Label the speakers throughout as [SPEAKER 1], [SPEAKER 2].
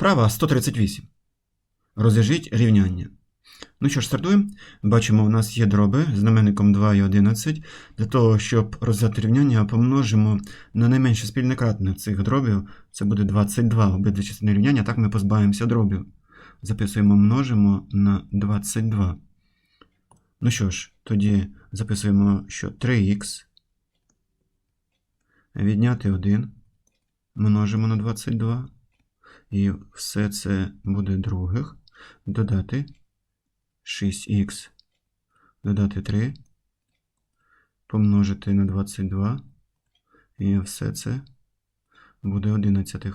[SPEAKER 1] Права 138. Розв'яжіть рівняння. Ну що ж, стартуємо. Бачимо, у нас є дроби з знаменником 2 і 11. Для того, щоб розв'язати рівняння, помножимо на найменше спільне кратне цих дробів. Це буде 22 обидві частини рівняння. Так ми позбавимося дробів. Записуємо множимо на 22. Ну що ж, тоді записуємо, що 3х відняти 1 множимо на 22. І все це буде других. Додати 6х, додати 3, помножити на 22. І все це буде 11.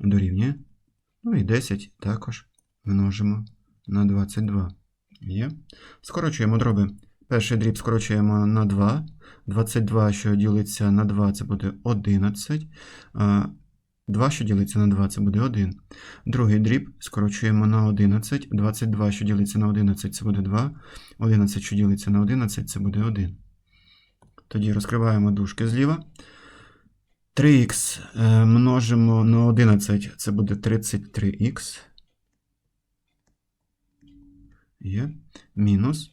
[SPEAKER 1] Дорівнює. Ну і 10 також множимо на 22. Є. Скорочуємо дроби. Перший дріб скорочуємо на 2. 22, що ділиться на 2, це буде 11. 2, що ділиться на 2, це буде 1. Другий дріб скорочуємо на 11. 22, що ділиться на 11, це буде 2. 11, що ділиться на 11, це буде 1. Тоді розкриваємо дужки зліва. 3х е, множимо на 11, це буде 33х. Є. Мінус.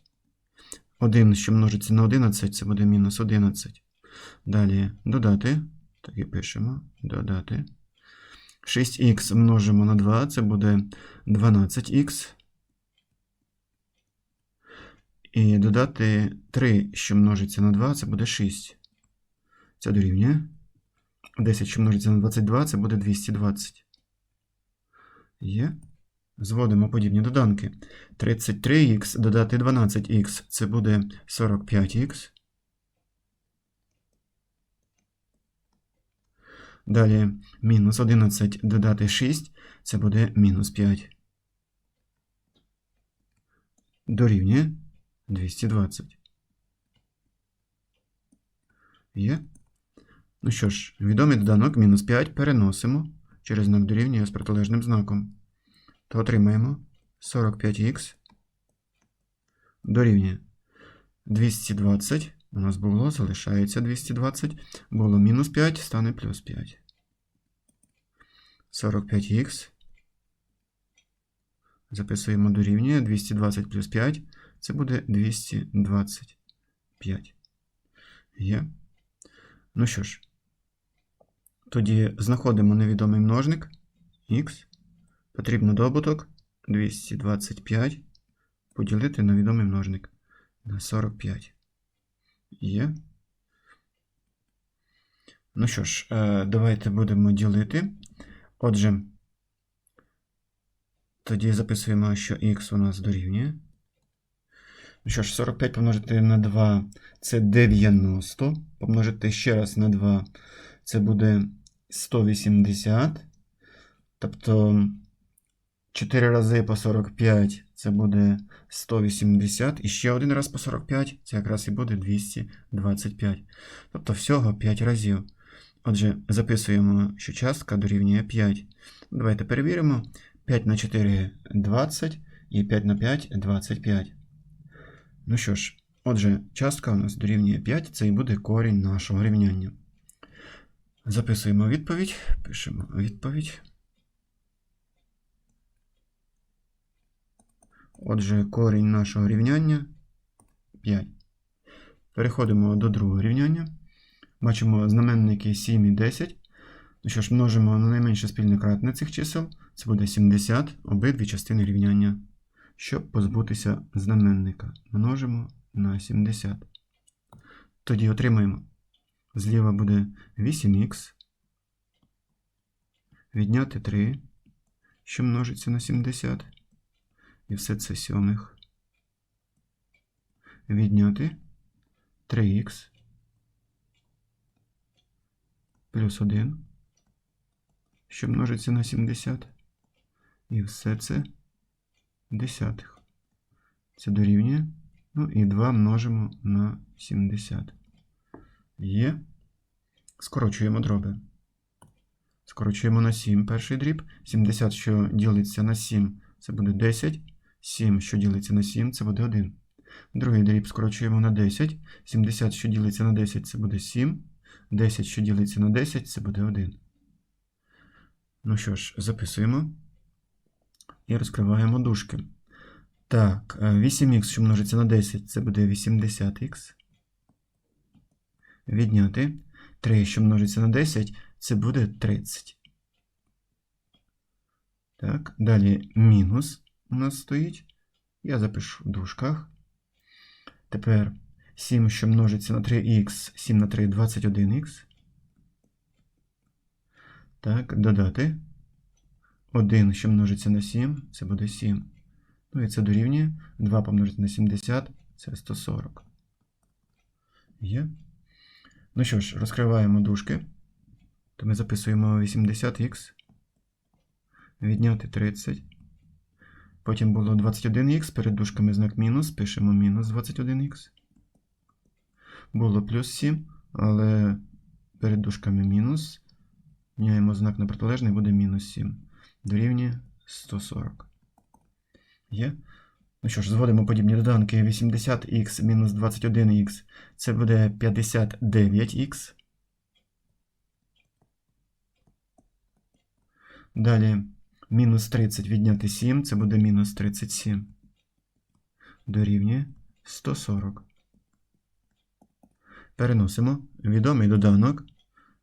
[SPEAKER 1] 1, що множиться на 11, це буде мінус 11. Далі додати. Так і пишемо. Додати. 6х множимо на 2, це буде 12х. І додати 3, що множиться на 2, це буде 6. Це дорівнює. 10, що множиться на 22, це буде 220. Є. Зводимо подібні доданки. 33х додати 12х, це буде 45х. Далі мінус 11 додати 6, це буде мінус 5. Дорівнює 220. Є. Ну що ж, відомий доданок мінус 5 переносимо через знак дорівнює з протилежним знаком. То отримаємо 45х дорівнює 220. У нас було, залишається 220. Було мінус 5, стане плюс 5. 45х. Записуємо дорівнює 220 плюс 5. Це буде 225. Є. Ну що ж, тоді знаходимо невідомий множник х. Потрібно добуток 225 поділити на відомий множник на 45. Є. Ну що ж, е, давайте будемо ділити. Отже, тоді записуємо, що х у нас дорівнює. Ну що ж, 45 помножити на 2 це 90. Помножити ще раз на 2 це буде 180. Тобто 4 рази по 45 це буде 180. І ще один раз по 45 це якраз і буде 225. Тобто всього 5 разів. Отже, записуємо, що частка дорівнює 5. Давайте перевіримо. 5 на 4 20 і 5 на 5 25. Ну що ж, отже, частка у нас дорівнює 5, це і буде корінь нашого рівняння. Записуємо відповідь. Пишемо відповідь. Отже, корінь нашого рівняння 5. Переходимо до другого рівняння. Бачимо знаменники 7 і 10. Ну що ж, множимо на найменше спільне кратне цих чисел. Це буде 70 обидві частини рівняння. Щоб позбутися знаменника, множимо на 70. Тоді отримаємо. Зліва буде 8х. Відняти 3, що множиться на 70. І все це сьомих. Відняти 3х плюс 1, що множиться на 70. І все це десятих. Це дорівнює. Ну і 2 множимо на 70. Є. Скорочуємо дроби. Скорочуємо на 7 перший дріб. 70, що ділиться на 7, це буде 10. 7, що ділиться на 7, це буде 1. Другий дріб скорочуємо на 10. 70, що ділиться на 10, це буде 7. 10, що ділиться на 10, це буде 1. Ну що ж, записуємо і розкриваємо дужки. Так, 8х, що множиться на 10, це буде 80х. Відняти. 3, що множиться на 10, це буде 30. Так, далі мінус у нас стоїть. Я запишу в дужках. Тепер 7, що множиться на 3х, 7 на 3 21х. Так, додати. 1, що множиться на 7, це буде 7. Ну і це дорівнює 2 помножити на 70, це 140. Є. Ну що ж, розкриваємо дужки. То ми записуємо 80х. Відняти 30. Потім було 21х, перед дужками знак мінус, пишемо мінус 21х. Було плюс 7, але перед дужками мінус. Міняємо знак на протилежний, буде мінус 7. Дорівнює 140. Є? Ну що ж, зводимо подібні доданки. 80х мінус 21х. Це буде 59х. Далі мінус 30 відняти 7, це буде мінус 37. Дорівнює 140. Переносимо відомий доданок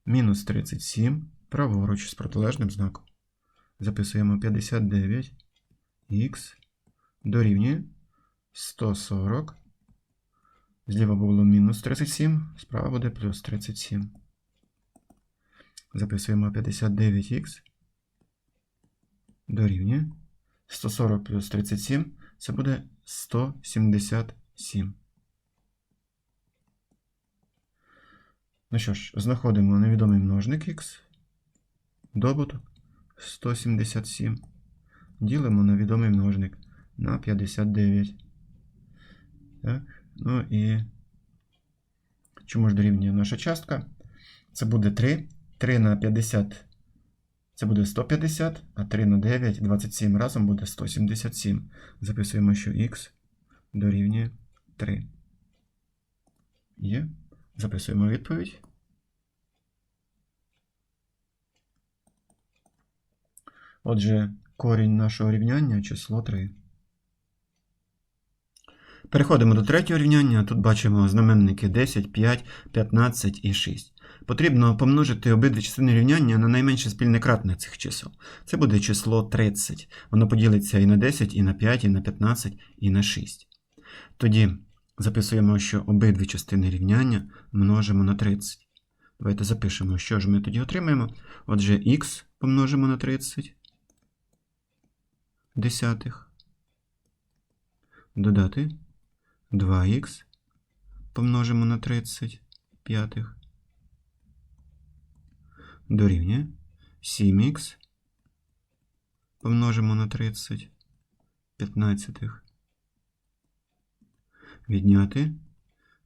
[SPEAKER 1] мінус 37 праворуч з протилежним знаком. Записуємо 59х дорівнює 140. Зліва було мінус 37, справа буде плюс 37. Записуємо 59х. Дорівнює 140 плюс 37. Це буде 177. Ну що ж, знаходимо невідомий множник х. Добуток 177. Ділимо на відомий множник на 59. Так. Ну і чому ж дорівнює наша частка? Це буде 3. 3 на 50 це буде 150, а 3 на 9, 27 разом буде 177. Записуємо, що х дорівнює 3. Є. Записуємо відповідь. Отже, корінь нашого рівняння число 3. Переходимо до третього рівняння. Тут бачимо знаменники 10, 5, 15 і 6. Потрібно помножити обидві частини рівняння на найменше спільне кратне цих чисел. Це буде число 30. Воно поділиться і на 10, і на 5, і на 15, і на 6. Тоді записуємо, що обидві частини рівняння множимо на 30. Давайте запишемо, що ж ми тоді отримаємо. Отже, х помножимо на 30 десятих. Додати 2х помножимо на 30 п'ятих. Дорівнює 7х помножимо на 30 п'ятнадцятих. Відняти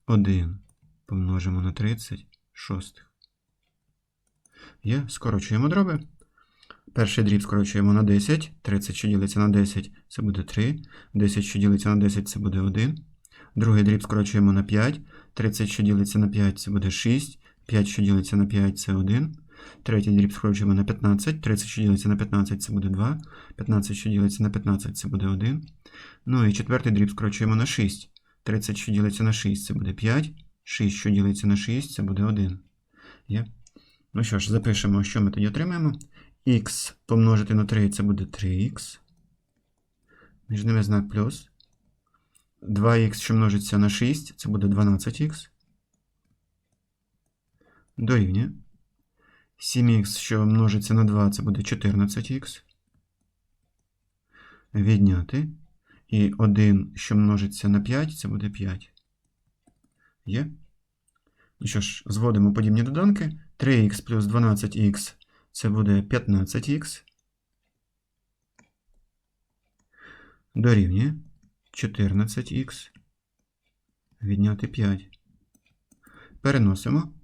[SPEAKER 1] 1 помножимо на 30 шостих. Є, скорочуємо дроби. Перший дріб скорочуємо на 10. 30, що ділиться на 10, це буде 3. 10, що ділиться на 10, це буде 1. Другий дріб скорочуємо на 5. 30, що ділиться на 5, це буде 6. 5, що ділиться на 5, це 1. Третій дріб скорочуємо на 15. 30, що ділиться на 15, це буде 2. 15, що ділиться на 15, це буде 1. Ну і четвертий дріб скорочуємо на 6. 30, що ділиться на 6, це буде 5. 6, що ділиться на 6, це буде 1. Є? Ну що ж, запишемо, що ми тоді отримаємо. Х помножити на 3 це буде 3х. Між ними знак плюс. 2х, що множиться на 6, це буде 12х. Дорівнює. 7х, що множиться на 2, це буде 14х. Відняти. І 1, що множиться на 5, це буде 5. Є? Ну що ж, зводимо подібні доданки. 3х плюс 12х це буде 15х. Дорівнює 14х. Відняти 5. Переносимо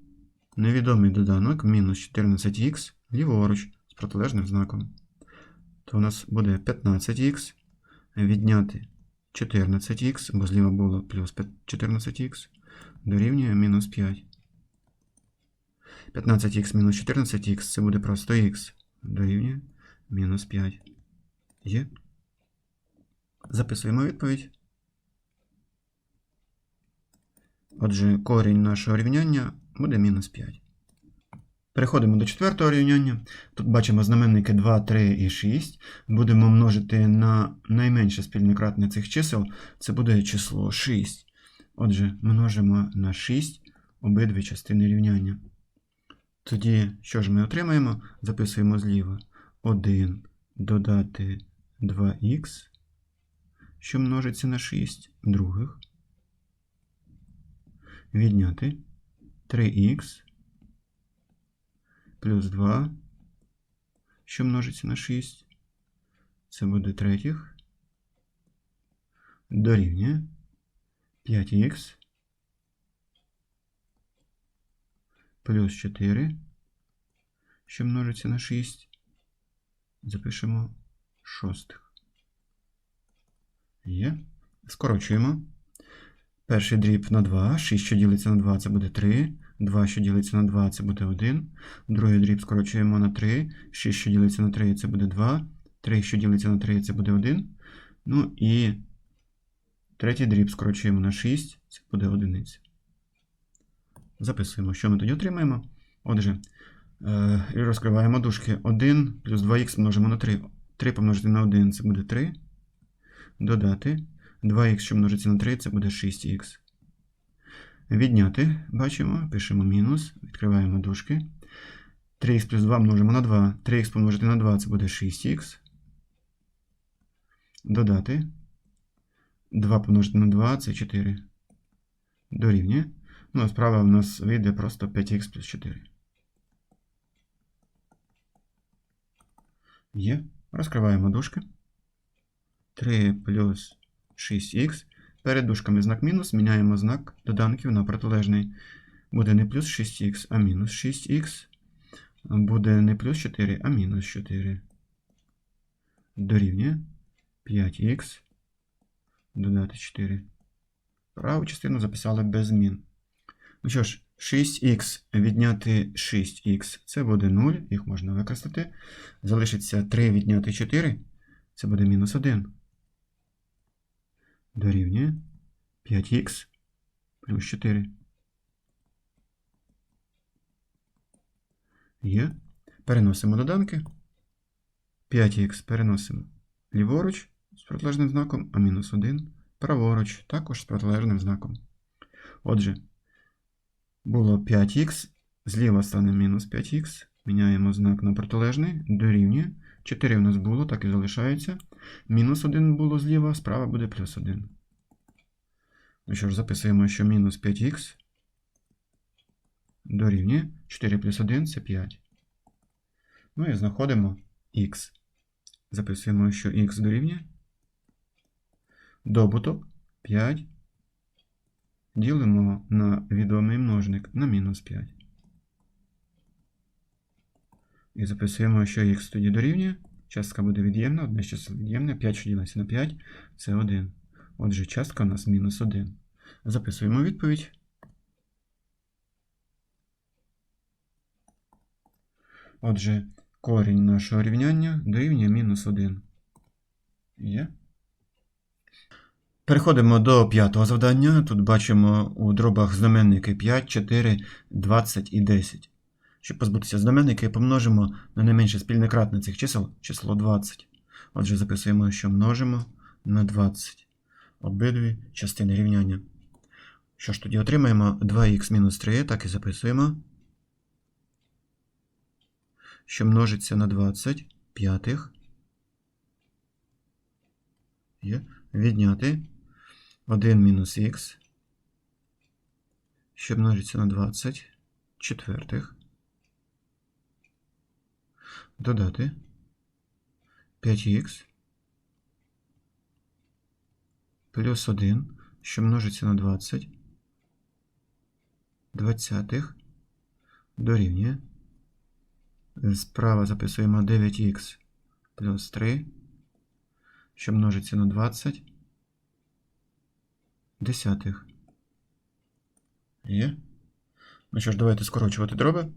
[SPEAKER 1] невідомий доданок мінус 14х ліворуч з протилежним знаком. То у нас буде 15х відняти 14х, бо зліва було плюс 14х, дорівнює мінус 5. 15х мінус 14х це буде просто х. дорівнює мінус 5. Є. Записуємо відповідь. Отже, корінь нашого рівняння буде мінус 5. Переходимо до четвертого рівняння. Тут бачимо знаменники 2, 3 і 6. Будемо множити на найменше спільне кратне цих чисел. Це буде число 6. Отже, множимо на 6 обидві частини рівняння. Тоді, що ж ми отримаємо? Записуємо зліва 1 додати 2х, що множиться на 6 других. Відняти 3х плюс 2, що множиться на 6. Це буде третіх. Дорівнює 5х плюс 4, що множиться на 6. Запишемо шостих. Є. Скорочуємо. Перший дріб на 2, 6, що ділиться на 2, це буде 3. 2, що ділиться на 2, це буде 1. Другий дріб скорочуємо на 3. 6, що ділиться на 3, це буде 2. 3, що ділиться на 3, це буде 1. Ну і третій дріб скорочуємо на 6, це буде 1. Записуємо, що ми тоді отримаємо. Отже, е, і розкриваємо дужки. 1 плюс 2х множимо на 3. 3 помножити на 1 це буде 3. Додати. 2х, що множиться на 3, це буде 6х. Відняти, бачимо, пишемо мінус, відкриваємо дужки. 3х плюс 2 множимо на 2. 3х помножити на 2 це буде 6х. Додати. 2 помножити на 2 це 4. Дорівнює. Ну, а справа в нас вийде просто 5х плюс 4. Є. Розкриваємо дужки. 3 плюс 6х. Перед дужками знак мінус, міняємо знак доданків на протилежний. Буде не плюс 6х, а мінус 6х. Буде не плюс 4, а мінус 4. Дорівнює 5х. Додати 4. Праву частину записали без змін. Ну що ж, 6х відняти 6х це буде 0, їх можна використати. Залишиться 3 відняти 4, це буде мінус 1 дорівнює 5х плюс 4. Є. Переносимо доданки. 5х переносимо ліворуч з протилежним знаком, а мінус 1 праворуч також з протилежним знаком. Отже, було 5х, зліва стане мінус 5х. Міняємо знак на протилежний, дорівнює. 4 у нас було, так і залишається. Мінус 1 було зліва, справа буде плюс 1. Ну що ж, записуємо, що мінус 5х дорівнює 4 плюс 1 це 5. Ну і знаходимо х. Записуємо, що х дорівнює. Добуток 5. Ділимо на відомий множник на мінус 5. І записуємо, що х тоді дорівнює. Частка буде від'ємна, одне число від'ємне. 5, що ділиться на 5, це 1. Отже, частка у нас мінус 1. Записуємо відповідь. Отже, корінь нашого рівняння дорівнює мінус 1. Є. Переходимо до п'ятого завдання. Тут бачимо у дробах знаменники 5, 4, 20 і 10. Щоб позбутися знаменники, помножимо на найменше спільне кратне цих чисел число 20. Отже, записуємо, що множимо на 20 обидві частини рівняння. Що ж тоді отримаємо 2х мінус 3, так і записуємо. Що множиться на 20 п'ятих. Відняти 1 мінус х, що множиться на 20 четвертих. Додати 5х плюс 1, що множиться на 20 двадцятих дорівнює. Справа записуємо 9х плюс 3, що множиться на 20 десятих. Є. Ну що ж, давайте скорочувати дроби.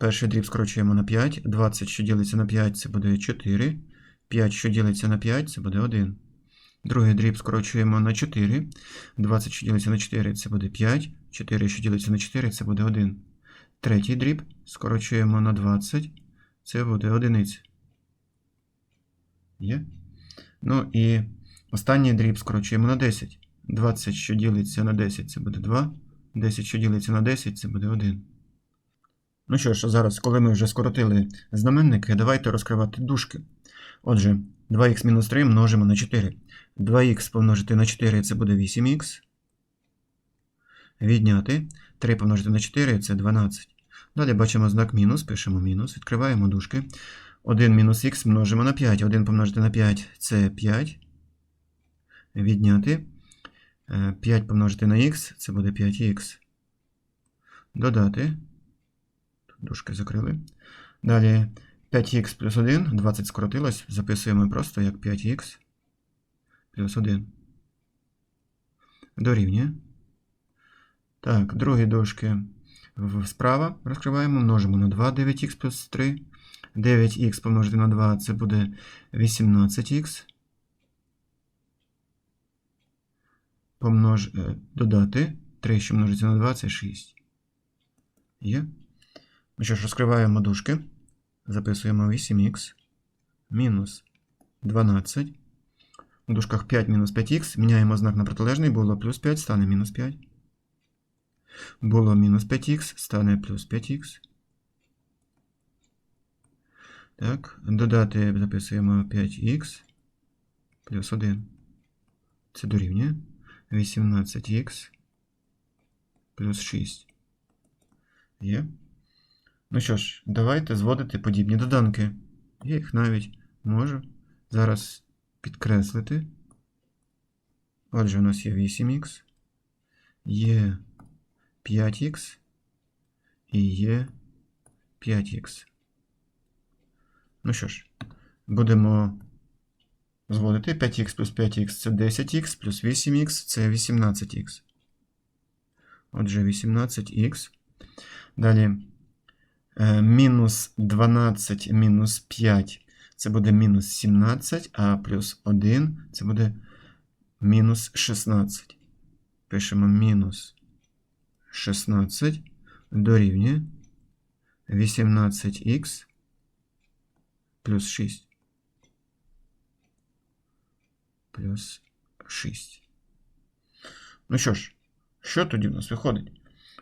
[SPEAKER 1] Перший дріб скорочуємо на 5. 20, що ділиться на 5, це буде 4. 5, що ділиться на 5, це буде 1. Другий дріб скорочуємо на 4. 20, що ділиться на 4, це буде 5. 4, що ділиться на 4, це буде 1. Третій дріб скорочуємо на 20. Це буде одиниця. Є? Ну і останній дріб скорочуємо на 10. 20, що ділиться на 10, це буде 2. 10, що ділиться на 10, це буде 1. Ну що ж, зараз, коли ми вже скоротили знаменники, давайте розкривати дужки. Отже, 2х-3 множимо на 4. 2х помножити на 4 це буде 8х. Відняти. 3 помножити на 4 це 12. Далі бачимо знак мінус, пишемо мінус, відкриваємо дужки. 1 мінус х множимо на 5. 1 помножити на 5 це 5. Відняти. 5 помножити на х це буде 5х. Додати. Дужки закрили. Далі 5х плюс 1, 20 скоротилось, записуємо просто як 5х плюс 1. Дорівнює. Так, другі дужки справа розкриваємо, множимо на 2, 9х плюс 3. 9х помножити на 2 це буде 18х. Помнож... Додати 3, що множиться на 2, це 6. Є. Ну що ж, розкриваємо дужки. Записуємо 8х мінус 12. У дужках 5 мінус 5х. Міняємо знак на протилежний, було плюс 5, стане мінус 5. Було мінус 5х, стане плюс 5х. Так, додати записуємо 5х плюс 1. Це дорівнює 18х плюс 6. Є. Ну що ж, давайте зводити подібні доданки. Я їх навіть можу зараз підкреслити. Отже, у нас є 8х, є 5х і є 5х. Ну що ж, будемо зводити 5х плюс 5х це 10х, плюс 8х це 18х. Отже, 18х. Далі мінус 12 мінус 5 це буде мінус 17, а плюс 1 це буде мінус 16. Пишемо мінус 16 дорівнює 18х плюс 6. Плюс 6. Ну що ж, що тоді в нас виходить?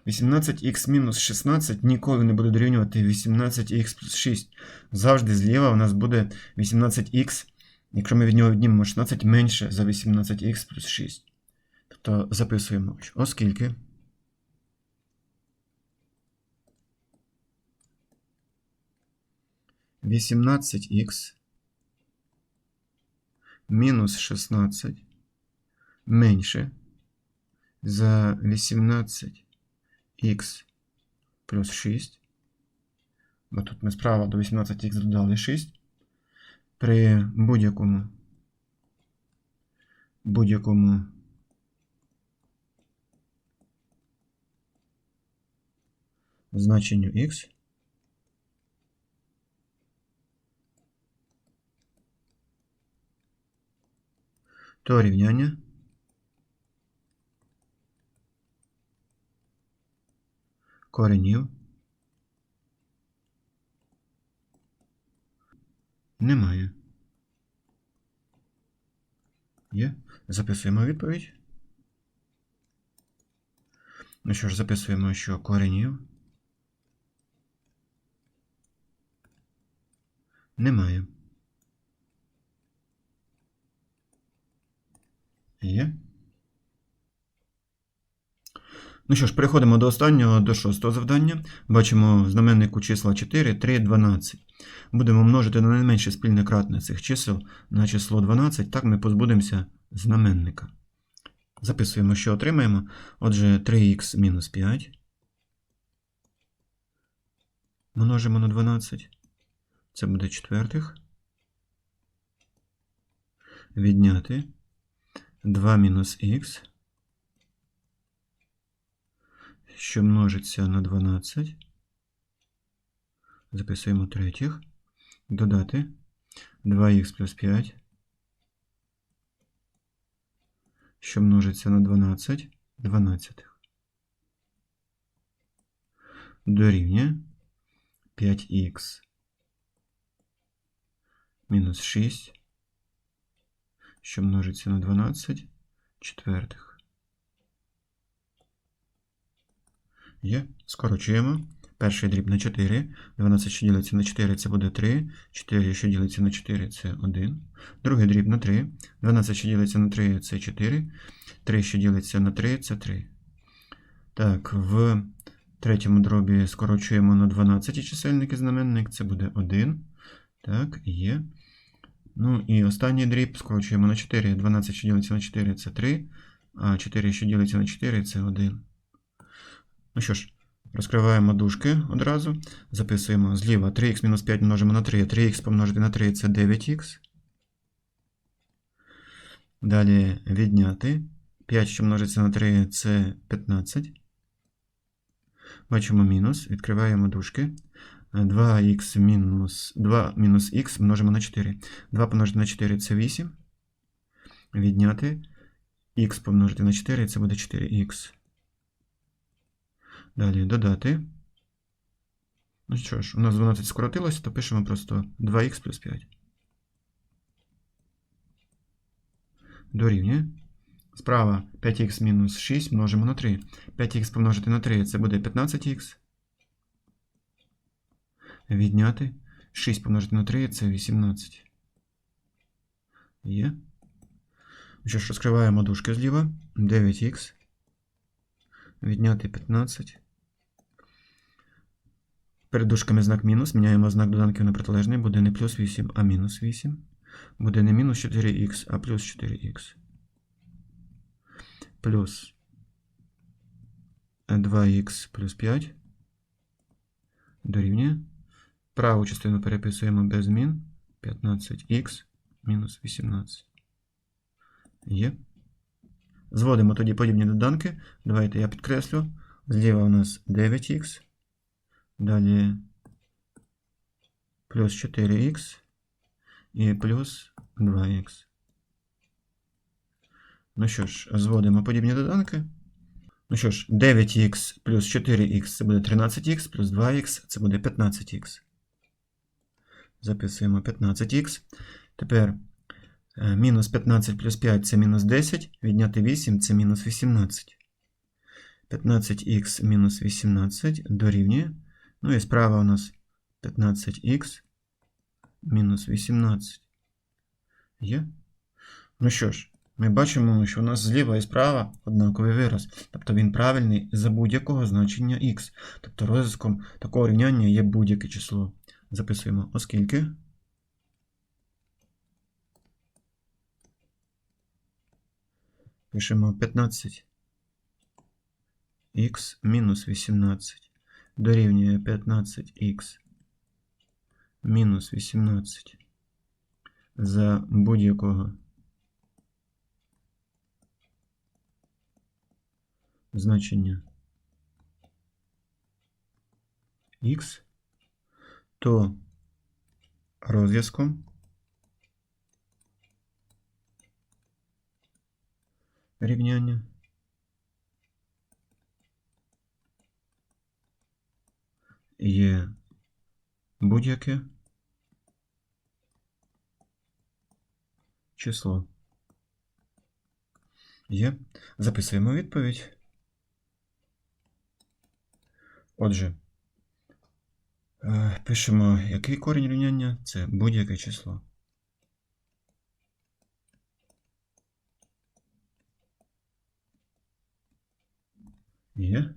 [SPEAKER 1] 18х мінус 16 ніколи не буде дорівнювати 18х плюс 6. Завжди зліва у нас буде 18х, якщо ми від нього віднімемо 16 менше за 18х плюс 6. Тобто записуємо, оскільки. Вісімнадцять х мінус 16 менше за 18 х плюс 6. Бо тут ми справа до 18х додали 6. При будь-якому будь-якому значенню х. То рівняння коренів немає. Є. Записуємо відповідь. Ну що ж, записуємо, що коренів немає. Є. Ну що ж, переходимо до останнього, до шостого завдання. Бачимо знаменнику числа 4, 3, 12. Будемо множити на найменше спільне кратне цих чисел на число 12. Так ми позбудемося знаменника. Записуємо, що отримаємо. Отже, 3х мінус 5. Множимо на 12. Це буде четвертих. Відняти 2 мінус х. Що множиться на 12. Записуємо третіх. Додати 2х плюс 5, що множиться на 12 дванадцятих. Дорівнює 5х мінус 6, що множиться на 12 четвертих. Є. Скорочуємо. Перший дріб на 4. 12, що ділиться на 4, це буде 3. 4, що ділиться на 4, це 1. Другий дріб на 3. 12, що ділиться на 3, це 4. 3, що ділиться на 3, це 3. Так, в третьому дробі скорочуємо на 12 чисельник і знаменник, це буде 1. Так, є. Ну і останній дріб скорочуємо на 4. 12, що ділиться на 4, це 3. А 4, що ділиться на 4, це 1. Ну що ж, розкриваємо дужки одразу. Записуємо зліва 3х-5 множимо на 3. 3х помножити на 3 це 9х. Далі відняти. 5, що множиться на 3, це 15. Бачимо мінус. Відкриваємо дужки. 2х мінус 2 мінус х множимо на 4. 2 помножити на 4 це 8. Відняти. х помножити на 4 це буде 4х. Далі додати. Ну що ж, у нас 12 скоротилося, то пишемо просто 2х плюс 5. Дорівнює. Справа 5х мінус 6 множимо на 3. 5х помножити на 3 це буде 15х. Відняти. 6 помножити на 3 це 18. Є. Що ж, розкриваємо дужки зліва. 9х. Відняти 15. Перед дужками знак мінус. Міняємо знак доданків на протилежний. Буде не плюс 8, а мінус 8. Буде не мінус 4х, а плюс 4х. Плюс 2х плюс 5. Дорівнює. Праву частину переписуємо без змін. 15х мінус 18. Є. Зводимо тоді подібні доданки. Давайте я підкреслю. Зліва у нас 9х. Далі плюс 4х і плюс 2х. Ну що ж, зводимо подібні доданки. Ну що ж, 9х плюс 4х це буде 13х, плюс 2х це буде 15х. Записуємо 15х. Тепер мінус 15 плюс 5 це мінус 10. Відняти 8 це мінус 18. 15х мінус 18 дорівнює. Ну і справа у нас 15х мінус 18. Є? Ну що ж, ми бачимо, що у нас зліва і справа однаковий вираз. Тобто він правильний за будь-якого значення х. Тобто розв'язком такого рівняння є будь-яке число. Записуємо, оскільки. Пишемо 15х мінус 18 дорівнює 15х мінус 18 за будь-якого значення х, то розв'язком рівняння є будь-яке число. Є. Записуємо відповідь. Отже, е, пишемо, який корінь рівняння це будь-яке число. Є.